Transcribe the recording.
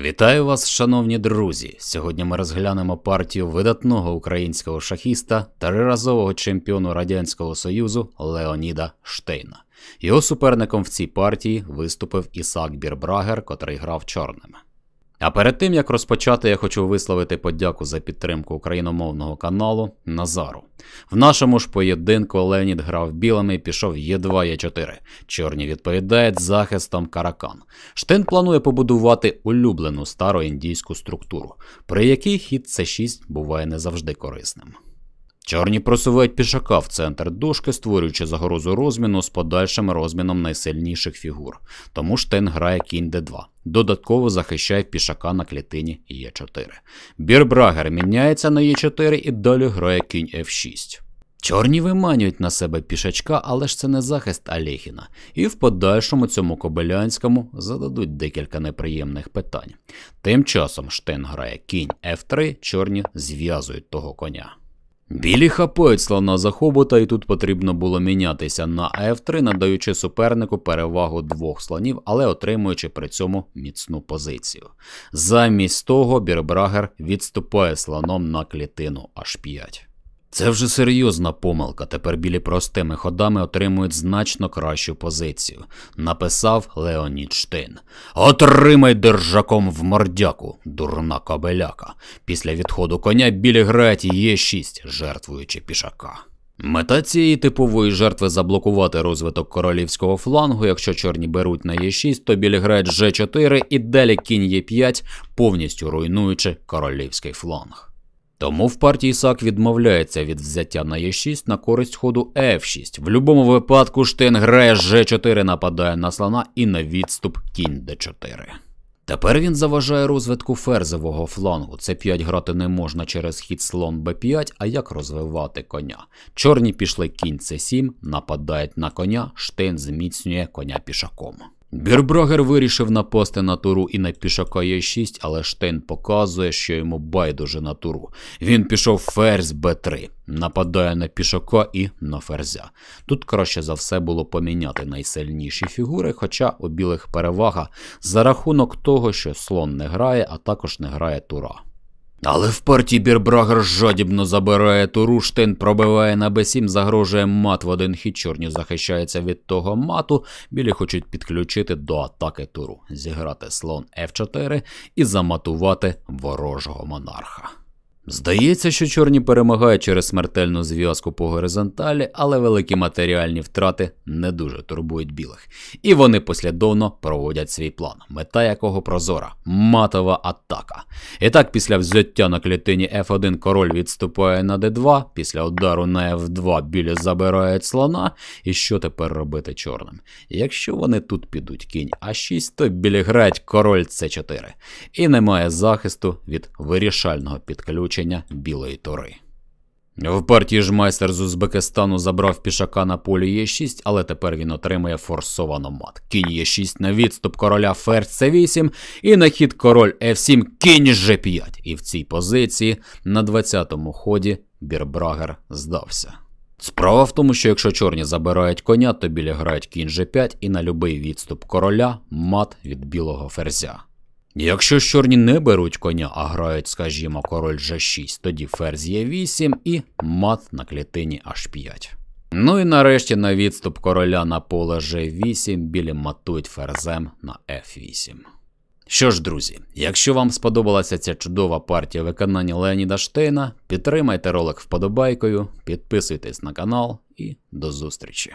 Вітаю вас, шановні друзі! Сьогодні ми розглянемо партію видатного українського шахіста, триразового чемпіону Радянського Союзу Леоніда Штейна. Його суперником в цій партії виступив Ісак Бірбрагер, котрий грав чорним. А перед тим як розпочати, я хочу висловити подяку за підтримку україномовного каналу Назару. В нашому ж поєдинку Леонід грав білими і пішов Е2 Е4. Чорні відповідають захистом Каракан. Штин планує побудувати улюблену староіндійську структуру, при якій хід С6 буває не завжди корисним. Чорні просувають пішака в центр дошки, створюючи загрозу розміну з подальшим розміном найсильніших фігур. Тому Штен грає кінь d2. Додатково захищає пішака на клітині Е4. Бірбрагер міняється на Е4 і далі грає кінь F6. Чорні виманюють на себе пішачка, але ж це не захист Алєхіна. І в подальшому цьому Кобилянському зададуть декілька неприємних питань. Тим часом Штен грає кінь F3, чорні зв'язують того коня. Білі хапають слона за хобота, і тут потрібно було мінятися на F3, надаючи супернику перевагу двох слонів, але отримуючи при цьому міцну позицію. Замість того Бірбрагер відступає слоном на клітину H5. Це вже серйозна помилка. Тепер білі простими ходами отримують значно кращу позицію. Написав Леонід Штейн. Отримай держаком в мордяку, дурна кабеляка. Після відходу коня білі грають Е6, жертвуючи пішака. Мета цієї типової жертви заблокувати розвиток королівського флангу. Якщо чорні беруть на Е6, то білі грають Ж4 і далі кінь Е5, повністю руйнуючи королівський фланг. Тому в партії САК відмовляється від взяття на Е6 на користь ходу F6. В будь-якому випадку Штин грає G4, нападає на слона і на відступ кінь D4. Тепер він заважає розвитку ферзового флангу. Це 5 грати не можна через хід слон b5, а як розвивати коня. Чорні пішли кінь c7, нападають на коня, Штейн зміцнює коня пішаком. Бірбрагер вирішив напасти на туру і на пішака Е6, але Штейн показує, що йому байдуже на туру. Він пішов ферзь Б3, нападає на пішака і на ферзя. Тут краще за все було поміняти найсильніші фігури, хоча у білих перевага за рахунок того, що слон не грає, а також не грає тура. Але в партії Бірбрагер жадібно забирає туру, руштин, пробиває на Б7, загрожує мат в один хід, чорні захищається від того мату, білі хочуть підключити до атаки туру, зіграти слон F4 і заматувати ворожого монарха. Здається, що чорні перемагають через смертельну зв'язку по горизонталі, але великі матеріальні втрати не дуже турбують білих. І вони послідовно проводять свій план, мета якого прозора матова атака. І так, після взяття на клітині F1 король відступає на D2, після удару на F2 білі забирають слона. І що тепер робити чорним? Якщо вони тут підуть кінь А6, то білі грають король С4. І немає захисту від вирішального підключення білої тори. В партії ж майстер з Узбекистану забрав пішака на полі Е6, але тепер він отримує форсовано мат. Кінь Е6 на відступ короля ферзь С8 і на хід король F7 кінь G5. І в цій позиції на 20-му ході Бірбрагер здався. Справа в тому, що якщо чорні забирають коня, то білі грають кінь G5 і на любий відступ короля мат від білого ферзя. Якщо ж чорні не беруть коня, а грають, скажімо, король G6, тоді ферзь Е8 і мат на клітині H5. Ну і нарешті на відступ короля на поле G8 білі матують ферзем на F8. Що ж, друзі, якщо вам сподобалася ця чудова партія виконання Леоніда Штейна, підтримайте ролик вподобайкою, підписуйтесь на канал і до зустрічі.